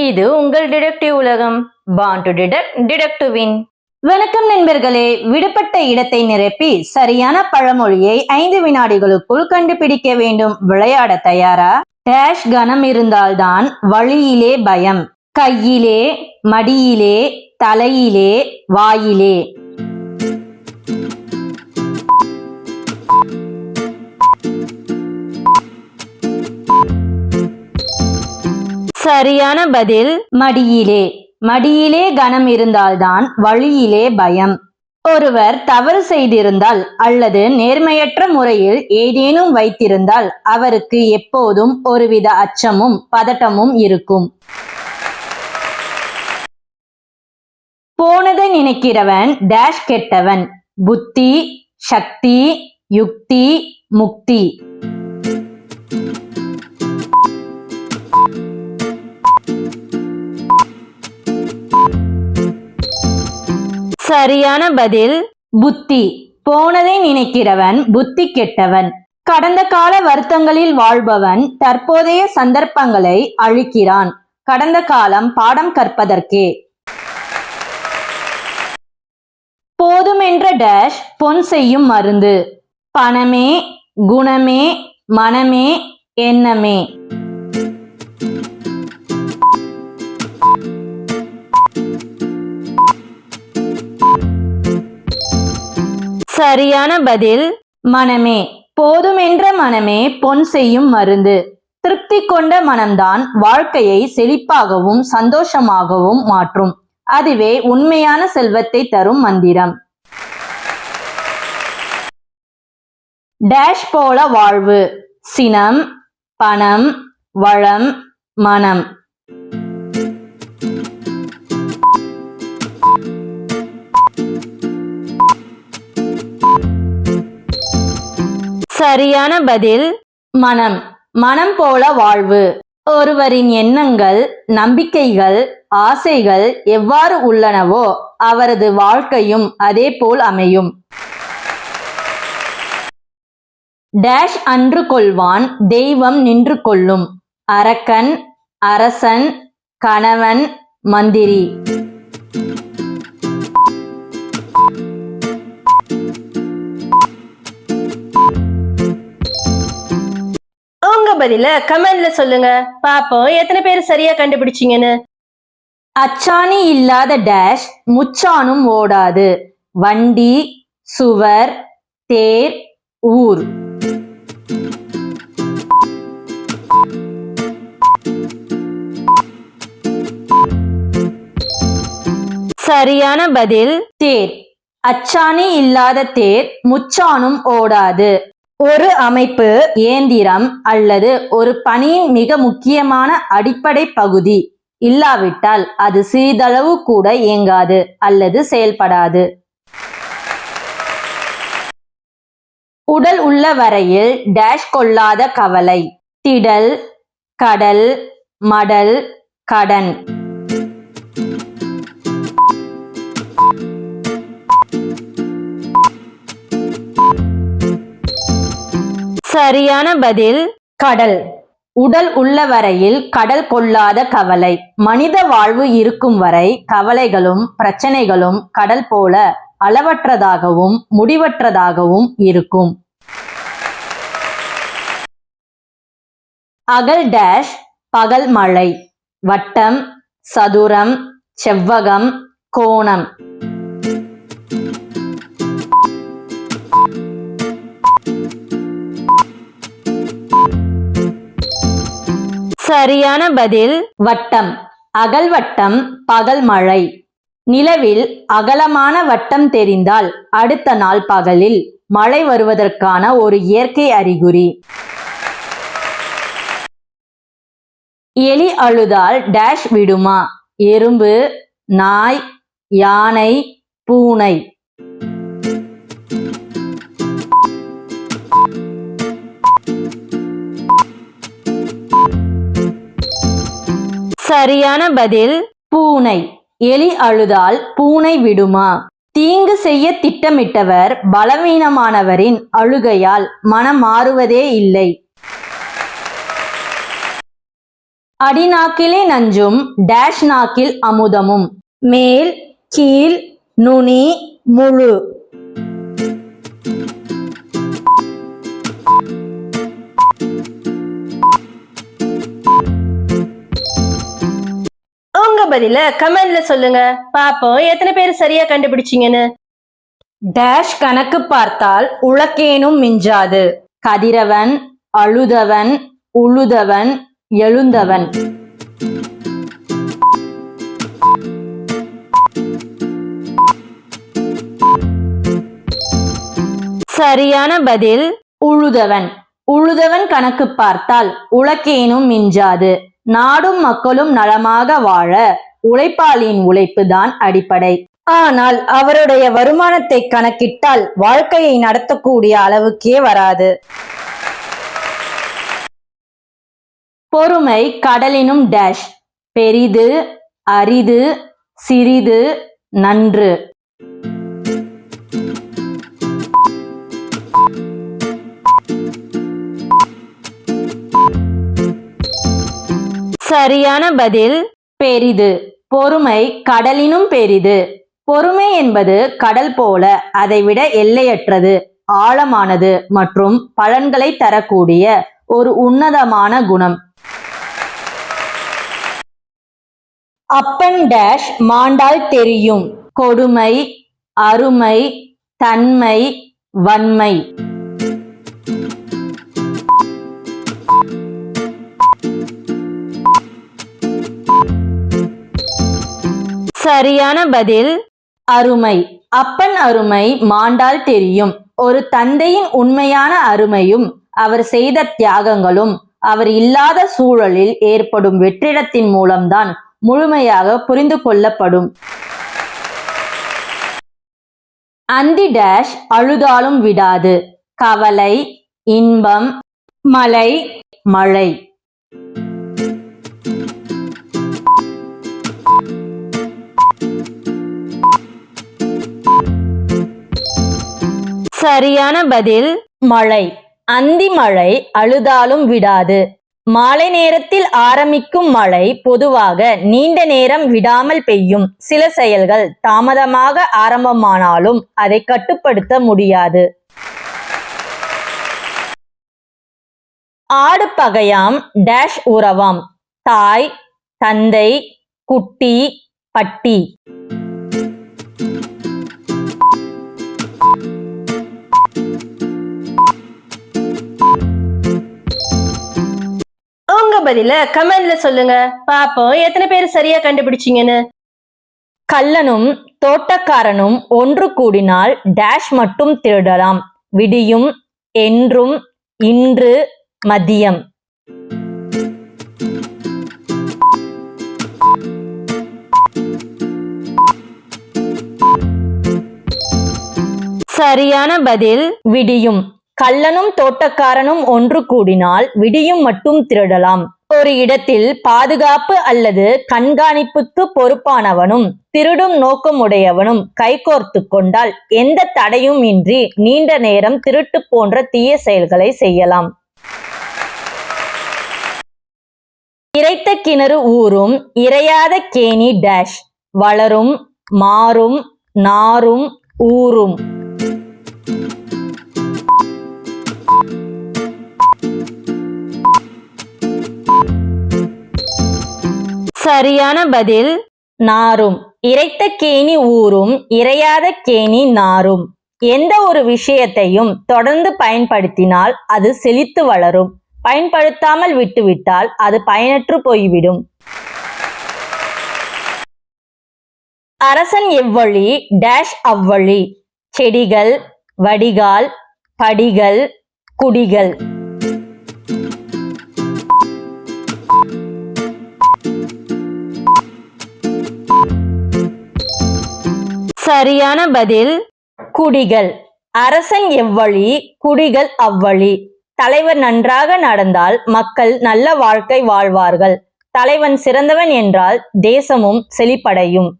இது உங்கள் டிடெக்டிவ் உலகம். Born to detect detect win வணக்கம் நண்பர்களே. விடுபட்ட இடத்தை நிரப்பி சரியான பழமொழியை ஐந்து வினாடிகளுக்குள் கண்டுபிடிக்க வேண்டும். விளையாட தயாரா? டேஷ் கனம் இருந்தால்தான் வழியிலே பயம். கையிலே மடியிலே தலையிலே வாயிலே. சரியான பதில் மடியிலே. மடியிலே கனம் இருந்தால்தான் வழியிலே பயம். ஒருவர் தவறு செய்திருந்தால் அல்லது நேர்மையற்ற முறையில் ஏதேனும் வைத்திருந்தால் அவருக்கு எப்போதும் ஒருவித அச்சமும் பதட்டமும் இருக்கும். போனதை நினைக்கிறவன் டேஷ் கெட்டவன். புத்தி சக்தி யுக்தி முக்தி. சரியான பதில் புத்தி. போனதை நினைக்கிறவன் புத்தி கெட்டவன். கடந்த கால வருத்தங்களில் வாழ்பவன் தற்போதைய சந்தர்ப்பங்களை அழிக்கிறான். கடந்த காலம் பாடம் கற்பதற்கே. போதுமென்ற டேஷ் பொன் செய்யும் மருந்து. பணமே குணமே மனமே எண்ணமே. சரியான பதில் மனமே. போதுமென்ற மனமே பொன் செய்யும் மருந்து. திருப்தி கொண்ட மனம்தான் வாழ்க்கையை செழிப்பாகவும் சந்தோஷமாகவும் மாற்றும். அதுவே உண்மையான செல்வத்தை தரும் மந்திரம். டேஷ் போல வாழ்வு. சினம் பணம் வளம் மனம். சரியான பதில் மனம். மனம் போல வாழ்வு. ஒருவரின் எண்ணங்கள் நம்பிக்கைகள் ஆசைகள் எவ்வாறு உள்ளனவோ அவரது வாழ்க்கையும் அதே போல் அமையும். டேஷ் அன்று கொள்வான் தெய்வம் நின்று கொள்ளும். அரக்கன் அரசன் கணவன் மந்திரி. பதில கமெண்ட்ல சொல்லுங்க. பாப்போம் எத்தனை பேர் சரியா கண்டுபிடிச்சீங்கன்னு. அச்சாணி இல்லாத டேஷ் முச்சானும் ஓடாது. வண்டி சுவர் தேர் ஊர். சரியான பதில் தேர். அச்சாணி இல்லாத தேர் முச்சானும் ஓடாது. ஒரு அமைப்பு இயந்திரம் அல்லது ஒரு பணியின் மிக முக்கியமான அடிப்படை பகுதி. இல்லாவிட்டால் அது சிறிதளவு கூட இயங்காது அல்லது செயல்படாது. உடல் உள்ள வரையில் டேஷ் கொள்ளாத கவலை. திடல் கடல் மடல் கடன். சரியான பதில் கடல். உடல் உள்ள வரையில் கடல் கொள்ளாத கவலை. மனித வாழ்வு இருக்கும் வரை கவலைகளும் பிரச்சனைகளும் கடல் போல அளவற்றதாகவும் முடிவற்றதாகவும் இருக்கும். அகல் டேஷ் பகல் மழை. வட்டம் சதுரம் செவ்வகம் கோணம். சரியான பதில் வட்டம். அகல் வட்டம் பகல் மழை. நிலவில் அகலமான வட்டம் தெரிந்தால் அடுத்த நாள் பகலில் மழை வருவதற்கான ஒரு இயற்கை அறிகுறி. எலி அழுதால் டேஷ் விடுமா? எறும்பு நாய் யானை பூனை. சரியான பதில் பூனை. எலி அழுதால் பூனை விடுமா? தீங்கு செய்ய திட்டமிட்டவர் பலவீனமானவரின் அழுகையால் மனம் மாறுவதே இல்லை. அடிநாக்கிலே நஞ்சும் டேஷ் நாக்கில் அமுதமும். மேல் கீழ் நுனி முழு. பதில கமெண்ட்ல சொல்லுங்க. பாப்போம் எத்தனை பேர் சரியா கண்டுபிடிச்சீங்கன்னு. டேஷ் கணக்கு பார்த்தால் உலக்கேனும் மிஞ்சாது. கதிரவன் அழுதவன் உழுதவன் எழுந்தவன். சரியான பதில் உழுதவன். உழுதவன் கணக்கு பார்த்தால் உலக்கேனும் மிஞ்சாது. நாடும் மக்களும் நலமாக வாழ உழைப்பாளியின் உழைப்பு தான் அடிப்படை. ஆனால் அவருடைய வருமானத்தை கணக்கிட்டால் வாழ்க்கையை நடத்தக்கூடிய அளவுக்கே வராது. பொறுமை கடலினும் டேஷ் பெரிது அரிது சிறிது நன்று. சரியான பதில் பெரிது. பொறுமை கடலினும் பெரிது. பொறுமை என்பது கடல் போல அதைவிட எல்லையற்றது ஆழமானது மற்றும் பலன்களை தரக்கூடிய ஒரு உன்னதமான குணம். அப்பன் டேஷ் மாண்டால் தெரியும். கொடுமை அருமை தன்மை வன்மை. சரியான பதில் அருமை. அப்பன் அருமை மாண்டால் தெரியும். ஒரு தந்தையின் உண்மையான அருமையும் அவர் செய்த தியாகங்களும் அவர் இல்லாத சூழலில் ஏற்படும் வெற்றிடத்தின் மூலம்தான் முழுமையாக புரிந்து கொள்ளப்படும். அந்தி டேஷ் அழுதாலும் விடாது. கவலை இன்பம் மலை மழை. சரியான பதில் மழை. அந்தி மழை அழுதாலும் விடாது. மாலை நேரத்தில் ஆரம்பிக்கும் மழை பொதுவாக நீண்ட நேரம் விடாமல் பெய்யும். சில செயல்கள் தாமதமாக ஆரம்பமானாலும் அதை கட்டுப்படுத்த முடியாது. ஆடு பகையாம் டேஷ் உறவாம். தாய் தந்தை குட்டி பட்டி. பதில கமெண்ட்ல சொல்லுங்க. பாப்போம் எத்தனை பேர் சரியா கண்டுபிடிச்சீங்கன்னு? கள்ளனும் தோட்டக்காரனும் ஒன்று கூடினால் டேஷ் மட்டும் திருடலாம். விடியும் என்றும் இன்று மதியம். சரியான பதில். விடியும். கள்ளனும் தோட்டக்காரனும் ஒன்று கூடினால் விடியும் மட்டும் திருடலாம். ஒரு இடத்தில் பாதுகாப்பு அல்லது கண்காணிப்புக்கு பொறுப்பானவனும் திருடும் நோக்கமுடையவனும் கைகோர்த்து கொண்டால் எந்த தடையும் இன்றி நீண்ட நேரம் திருட்டு போன்ற தீய செயல்களை செய்யலாம். இறைத்த கிணறு ஊறும் இறையாத கேணி டேஷ் வளரும் மாறும் நாரும் ஊறும். சரியான பதில் நாரும். இறைத்த கேணி ஊறும் இறையாத கேணி நாரும். எந்த ஒரு விஷயத்தையும் தொடர்ந்து பயன்படுத்தினால் அது செழித்து வளரும். பயன்படுத்தாமல் விட்டுவிட்டால் அது பயனற்று போய்விடும். அரசன் எவ்வழி டேஷ் அவ்வழி. செடிகள் வடிகால் படிகள் குடிகள். சரியான பதில் குடிகள். அரசன் எவ்வழி குடிகள் அவ்வழி. தலைவர் நன்றாக நடந்தால் மக்கள் நல்ல வாழ்க்கை வாழ்வார்கள். தலைவன் சிறந்தவன் என்றால் தேசமும் செழிப்படையும்.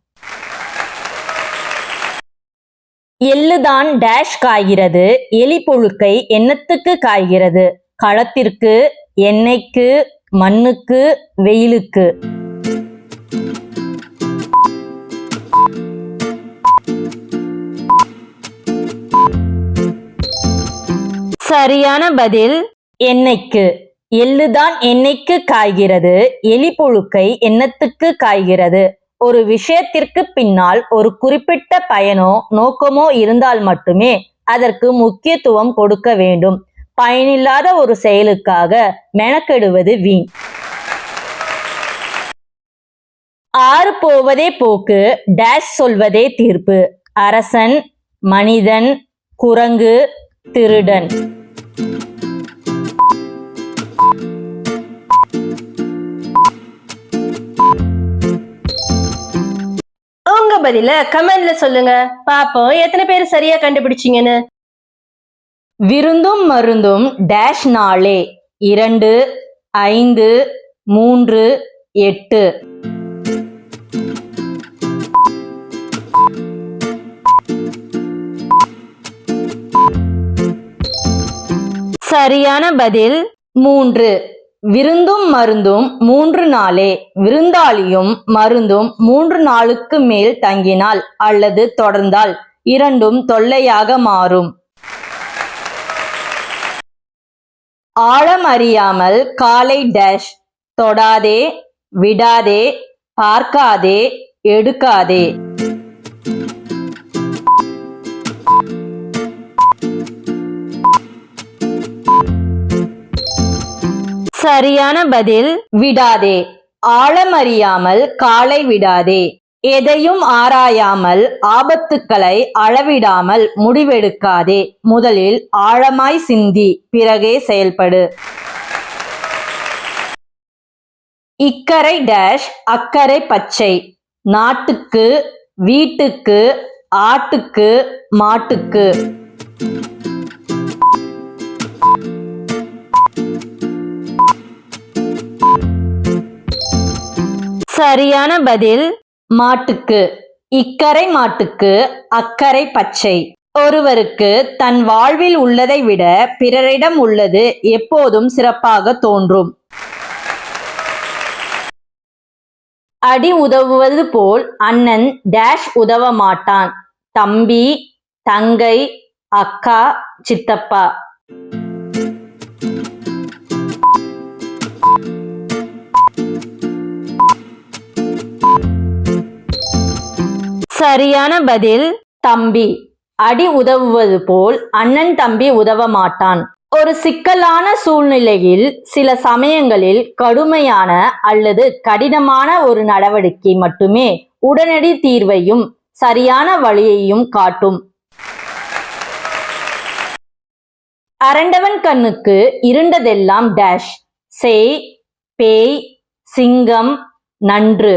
எள்ளுதான் டேஷ் காய்கிறது எலி புழுக்கை எண்ணத்துக்கு காய்கிறது. களத்திற்கு எண்ணெய்க்கு மண்ணுக்கு வெயிலுக்கு. சரியான பதில். எண்ணெய்க்கு எள்ளுதான் எண்ணெய்க்கு காய்கிறது. எலி புழுக்கை எண்ணத்துக்கு காய்கிறது? ஒரு விஷயத்திற்கு பின்னால் ஒரு குறிப்பிட்ட பயனோ நோக்கமோ இருந்தால் மட்டுமே அதற்கு முக்கியத்துவம் கொடுக்க வேண்டும். பயனில்லாத ஒரு செயலுக்காக மெனக்கெடுவது வீண். ஆறு போவதே போக்கு டேஷ் சொல்வதே தீர்ப்பு. அரசன் மனிதன் குரங்கு திருடன். உங்க பதில கமெண்ட்ல சொல்லுங்க. பாப்போம் எத்தனை பேர் சரியா கண்டுபிடிச்சீங்கன்னு. விருந்தும் மருந்தும் டேஷ் நாளே இரண்டு ஐந்து மூன்று எட்டு. சரியான பதில் மூன்று. விருந்தும் மருந்தும் மூன்று நாளே. விருந்தாளியும் மருந்தும் மூன்று நாளுக்கு மேல் தங்கினால் அல்லது தொடர்ந்தால் இரண்டும் தொல்லையாக மாறும். ஆழம் அறியாமல் காலை டேஷ் தொடாதே விடாதே பார்க்காதே எடுக்காதே. சரியான பதில் விடாதே. ஆழம் அறியாமல் காலை விடாதே. எதையும் ஆராயாமல் ஆபத்துக்களை அளவிடாமல் முடிவெடுக்காதே. முதலில் ஆழமாய் சிந்தி பிறகே செயல்படு. இக்கரை டேஷ் அக்கறை பச்சை. நாட்டுக்கு வீட்டுக்கு ஆட்டுக்கு மாட்டுக்கு. சரியான பதில் மாட்டுக்கு. இக்கரை மாட்டுக்கு அக்கறை பச்சை. ஒருவருக்கு தன் வாழ்வில் உள்ளதை விட பிறரிடம் உள்ளது எப்போதும் சிறப்பாக தோன்றும். அடி உதவுவது போல் அண்ணன் டேஷ் உதவ மாட்டான். தம்பி தங்கை அக்கா சித்தப்பா. சரியான பதில் தம்பி அடி உதவுவது போல் அண்ணன் தம்பி உதவ மாட்டான். ஒரு சிக்கலான சூழ்நிலையில் சில சமயங்களில் கடுமையான அல்லது கடினமான ஒரு நடவடிக்கை மட்டுமே உடனடி தீர்வையும் சரியான வழியையும் காட்டும். அரண்டவன் கண்ணுக்கு இருண்டதெல்லாம் டேஷ் செய் பேய் சிங்கம் நன்று.